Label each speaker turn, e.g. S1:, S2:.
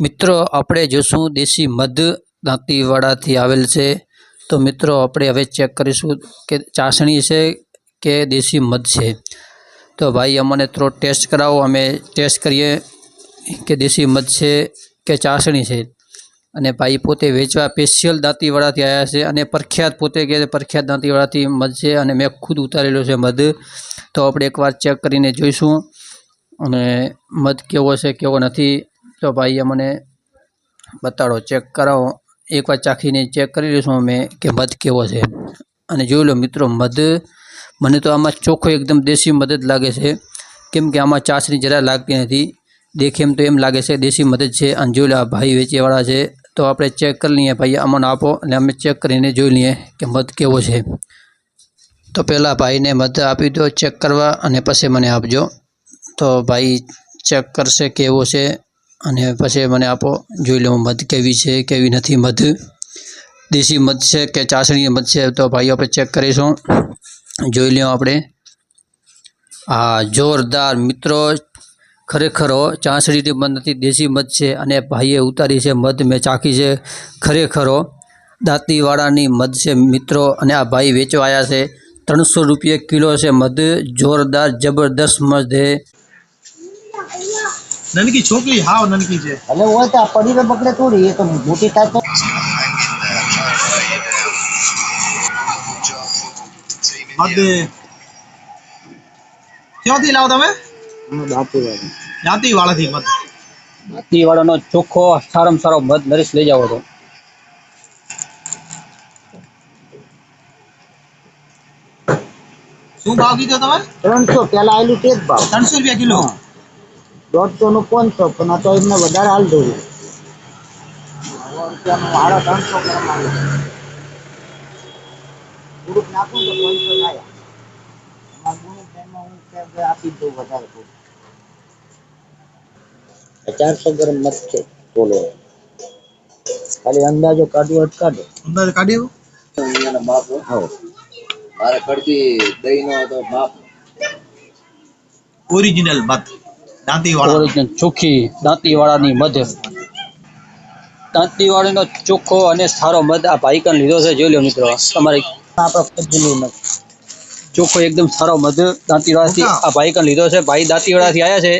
S1: મિત્રો, આપણે જોશું દેશી મધ દાંતીવાડાથી આવેલ છે. તો મિત્રો, આપણે હવે ચેક કરીશું કે ચાસણી છે કે દેશી મધ છે. તો ભાઈ, અમને થોડો ટેસ્ટ કરાવો. અમે ટેસ્ટ કરીએ કે દેશી મધ છે કે ચાસણી છે. અને ભાઈ, પોતે વેચવા સ્પેશિયલ દાંતીવાડાથી આવ્યા છે અને પ્રખ્યાત, પોતે કે પ્રખ્યાત દાંતીવાડાથી મધ છે અને મેં ખુદ ઉતારેલો છે મધ. તો આપણે એકવાર ચેક કરીને જોઈશું અને મધ કેવો છે, કેવો નથી. તો ભાઈ અમને બતાડો ચેક કરાવો. એકવાર ચાખીને ચેક કરી લઈશું અમે કે મધ કેવો છે. અને જોઈ લો મિત્રો, મધ મને તો આમાં ચોખ્ખો એકદમ દેશી મધ જ લાગે છે. કેમ કે આમાં ચાસણી જરા લાગતી નથી. દેખે એમ તો એમ લાગે છે દેશી મધ જ છે. અને જોઈ લો આ ભાઈ વેચેવાળા છે. તો આપણે ચેક કરી લઈએ ભાઈ અમને આપો અને અમે ચેક કરીને જોઈ લઈએ કે મધ કેવો છે. તો પહેલાં ભાઈને મધ આપી દો ચેક કરવા અને પછી મને આપજો. તો ભાઈ ચેક કરશે કેવો છે. અને પછી મને આપો, જોઈ લઉં મધ કેવી છે, કેવી નથી મધ. દેશી મધ છે કે ચાસણી મધ છે, તો ભાઈઓ આપણે ચેક કરીશું. જોઈ લ્યો આપણે. હા જોરદાર મિત્રો, ખરેખર ચાસણીથી મધ નથી, દેશી મધ છે અને ભાઈએ ઉતારી છે મધ, મેં ચાખી છે. ખરેખર દાંતીવાળાની મધ છે મિત્રો, અને આ ભાઈ વેચવા આવ્યા છે. ત્રણસો રૂપિયા કિલો છે મધ, જોરદાર, જબરદસ્ત મધ છે.
S2: નનકી છોકરી હાવ નનકી છે
S3: એટલે હોય તો આ પડીને બગડે થોડી એ તો મોટી થાય તો
S2: મધ ક્યાંથી લાવો તમે જાતી વાળાથી મધ
S1: દાંતીવાડાનો ચોખ્ખો સારામાં સારો મધ નરેશ લઈ જાવ તો
S2: શું ભાવ કીધો તમે?
S3: ત્રણસો પેલા આવેલું તે જ ભાવ.
S2: ત્રણસો રૂપિયા કિલો.
S3: દોઢસો નું પાંચસો પણ આ તો એમને વધારે હાલ દઉં. રૂપિયાનું ત્રણસો થોડુંક નાખું તો પાંચસો થાય અમારા ગુણું બેનમાં હું કે કે આપી દઉં વધારે ચારસો ગ્રામ મત છે બોલો. ખાલી અંદાજો કાઢ્યો અટકાડો
S2: અંદર કાઢ્યો?
S3: હા.
S4: મારે પડતી દહીં નો તો બાપ.
S2: ઓરિજિનલ મધ. દાંતી વાળા
S1: ઓરિજિનલ ચોખ્ખી દાંતીવાડાની મધ. દાંતીવાડીનો ચોખ્ખો અને સારો મધ આ ભાઈ કાન લીધો છે. જોઈ લો મિત્રો તમારે
S3: આપણે
S1: ચોખ્ખો એકદમ સારો મધ દાંતીવાડાથી આ ભાઈ કાન લીધો છે. ભાઈ દાંતીવાડાથી આવ્યા છે.